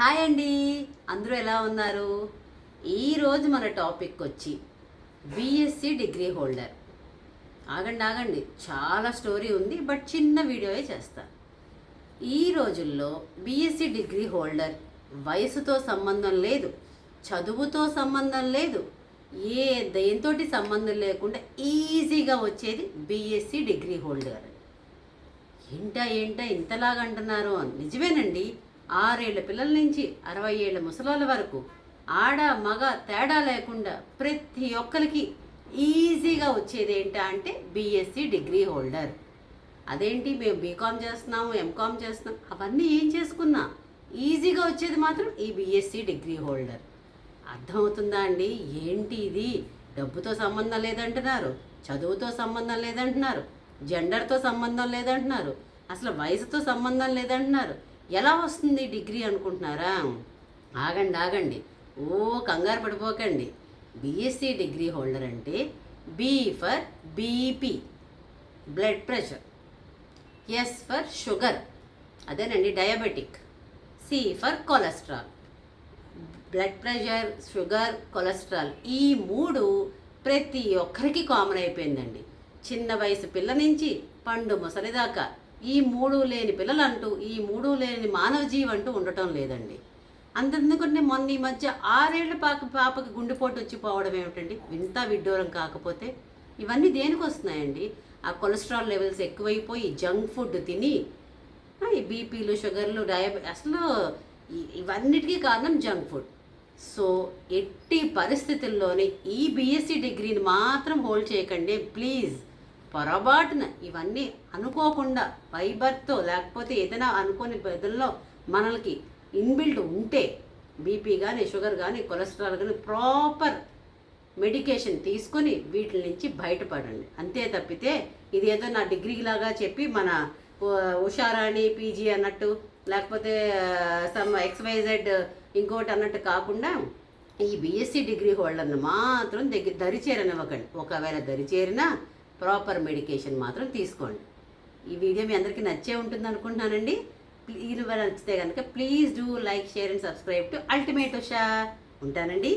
Hi అండి. అందరూ ఎలా ఉన్నారు? ఈరోజు మన టాపిక్ వచ్చి బీఎస్సీ డిగ్రీ హోల్డర్. ఆగండి ఆగండి. చాలా స్టోరీ ఉంది బట్ చిన్న వీడియోయే చేస్తా. ఈ రోజుల్లో బీఎస్సీ డిగ్రీ హోల్డర్ వయసుతో సంబంధం లేదు చదువుతో సంబంధం లేదు ఏ దేంతోటి సంబంధం లేకుండా ఈజీగా వచ్చేది బీఎస్సీ డిగ్రీ హోల్డర్. ఏంటా ఏంటా ఇంతలాగా అంటున్నారు? అని నిజమేనండి. ఆరేళ్ళ పిల్లల నుంచి అరవై ఏళ్ళ ముసలాల వరకు ఆడ మగ తేడా లేకుండా ప్రతి ఒక్కరికి ఈజీగా వచ్చేది ఏంటా అంటే బీఎస్సీ డిగ్రీ హోల్డర్. అదేంటి? మేము బీకామ్ చేస్తున్నాము ఎంకామ్ చేస్తున్నాం. అవన్నీ ఏం చేసుకున్నా ఈజీగా వచ్చేది మాత్రం ఈ బీఎస్సీ డిగ్రీ హోల్డర్. అర్థమవుతుందా అండి? ఏంటి ఇది? డబ్బుతో సంబంధం లేదంటున్నారు చదువుతో సంబంధం లేదంటున్నారు జెండర్తో సంబంధం లేదంటున్నారు అసలు వయసుతో సంబంధం లేదంటున్నారు. ఎలా వస్తుంది డిగ్రీ అనుకుంటున్నారా? ఆగండి ఆగండి. ఓ కంగారు పడిపోకండి. బీఎస్సీ డిగ్రీ హోల్డర్ అంటే B for BP blood pressure. S for sugar అదేనండి diabetic. C for cholesterol. Blood pressure sugar cholesterol ఈ మూడు ప్రతి ఒక్కరికి కామన్ అయిపోయిందండి. చిన్న వయసు పిల్ల నుంచి పండు ముసలిదాకా. ఈ మూడు లేని పిల్లలు అంటూ ఈ మూడు లేని మానవ జీవి అంటూ ఉండటం లేదండి. అంతెందుకంటే మొన్న ఈ మధ్య ఆరేళ్ళ పాప పాపకి గుండెపోటు వచ్చిపోవడం ఏమిటండి? వింత విడ్డూరం కాకపోతే ఇవన్నీ దేనికి వస్తున్నాయండి? ఆ కొలెస్ట్రాల్ లెవెల్స్ ఎక్కువైపోయి జంక్ ఫుడ్ తిని ఈ బీపీలు షుగర్లు డయాబె అసలు ఇవన్నిటికీ కారణం జంక్ ఫుడ్. సో ఎట్టి పరిస్థితుల్లోనే ఈ బీఎస్సీ డిగ్రీని మాత్రం హోల్డ్ చేయకండి. ప్లీజ్. పొరపాటున ఇవన్నీ అనుకోకుండా ఫైబర్తో లేకపోతే ఏదైనా అనుకోని బదుల్లో మనకి ఇన్బిల్ట్ ఉంటే బీపీ కానీ షుగర్ కానీ కొలెస్ట్రాల్ కానీ ప్రాపర్ మెడికేషన్ తీసుకొని వీటి నుంచి బయటపడండి. అంతే తప్పితే ఇది ఏదో నా డిగ్రీ లాగా చెప్పి మన ఉషారాణి పీజీ అన్నట్టు లేకపోతే సమ్ ఎక్స్వైజెడ్ ఇంకోటి అన్నట్టు కాకుండా ఈ బీఎస్సీ డిగ్రీ హోల్డర్ని మాత్రం దగ్గర దరిచేరనివ్వకండి. ఒకవేళ దరిచేరినా ప్రాపర్ మెడికేషన్ మాత్రం తీసుకోండి. ఈ వీడియో మీ అందరికీ నచ్చే ఉంటుంది అనుకుంటున్నానండి ఇది నచ్చితే కనుక please do like share and subscribe to ultimate Usha. ఉంటానండి.